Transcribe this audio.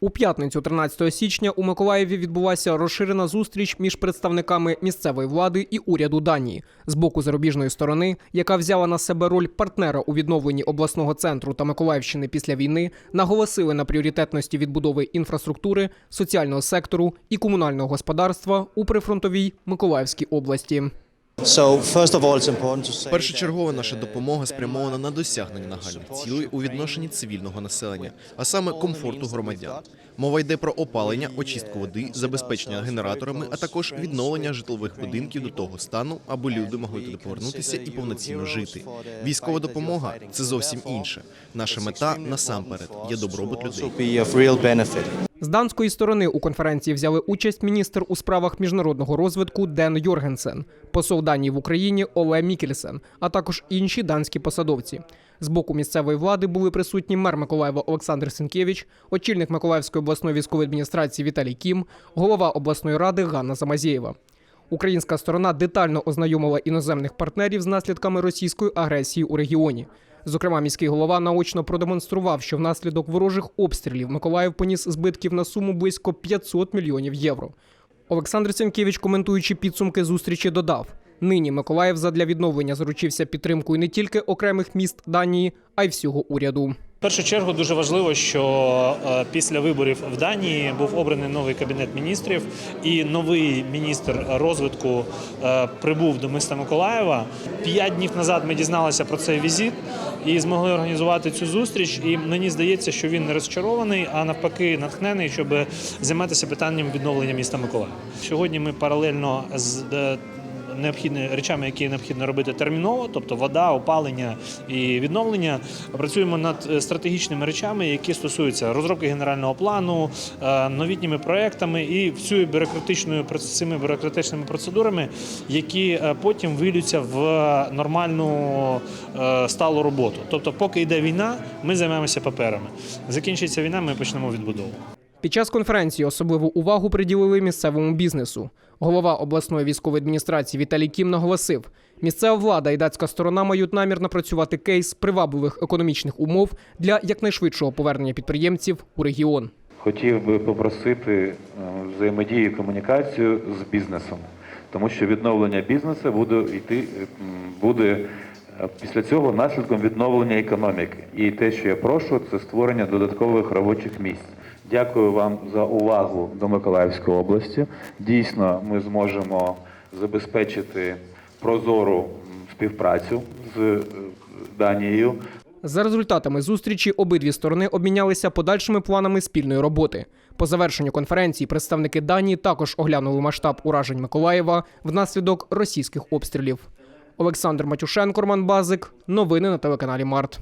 У п'ятницю, 13 січня, у Миколаєві відбулася розширена зустріч між представниками місцевої влади і уряду Данії з боку зарубіжної сторони, яка взяла на себе роль партнера у відновленні обласного центру та Миколаївщини після війни, наголосили на пріоритетності відбудови інфраструктури, соціального сектору і комунального господарства у прифронтовій Миколаївській області. So first of all, it's important to say Першочергова наша допомога спрямована на досягнення нагальних цілей у відношенні цивільного населення, а саме комфорту громадян. Мова йде про опалення, очистку води, забезпечення генераторами, а також відновлення житлових будинків до того стану, аби люди могли туди повернутися і повноцінно жити. Військова допомога це зовсім інше. Наша мета насамперед є добробут людей. З данської сторони у конференції взяли участь міністр у справах міжнародного розвитку Ден Йоргенсен, посол Данії в Україні Оле Мікельсен, а також інші данські посадовці. З боку місцевої влади були присутні мер Миколаєва Олександр Сенкевич, очільник Миколаївської обласної військової адміністрації Віталій Кім, голова обласної ради Ганна Замазєєва. Українська сторона детально ознайомила іноземних партнерів з наслідками російської агресії у регіоні. Зокрема, міський голова наочно продемонстрував, що внаслідок ворожих обстрілів Миколаїв поніс збитків на суму близько 500 мільйонів євро. Олександр Сенкевич, коментуючи підсумки зустрічі, додав: нині Миколаїв задля відновлення заручився підтримкою не тільки окремих міст Данії, а й всього уряду. В першу чергу дуже важливо, що е, після виборів в Данії був обраний новий кабінет міністрів, і новий міністр розвитку е, прибув до міста Миколаєва. П'ять днів назад ми дізналися про цей візит і змогли організувати цю зустріч. І мені здається, що він не розчарований, а навпаки, натхнений, щоб займатися питанням відновлення міста Миколаєва. Сьогодні ми паралельно з е, необхідні речами, які необхідно робити терміново, тобто вода, опалення і відновлення. Працюємо над е, стратегічними речами, які стосуються розробки генерального плану, е, новітніми проектами і всю бюрократичною цими бюрократичними процедурами, які е, потім вилються в нормальну сталу роботу. Тобто, поки йде війна, ми займаємося паперами. Закінчиться війна, ми почнемо відбудову. Під час конференції особливу увагу приділили місцевому бізнесу. Голова обласної військової адміністрації Віталій Кім наголосив: місцева влада і датська сторона мають намір напрацювати кейс привабливих економічних умов для якнайшвидшого повернення підприємців у регіон. Хотів би попросити е, взаємодію і комунікацію з бізнесом, тому що відновлення бізнесу буде йти е, буде е, після цього наслідком відновлення економіки. І те, що я прошу, це створення додаткових робочих місць. Дякую вам за увагу до Миколаївської області. Дійсно, ми зможемо забезпечити прозору співпрацю з е, Данією. За результатами зустрічі обидві сторони обмінялися подальшими планами спільної роботи. По завершенню конференції представники Данії також оглянули масштаб уражень Миколаєва внаслідок російських обстрілів. Олександр Матюшенко, Роман Базик. Новини на телеканалі Март.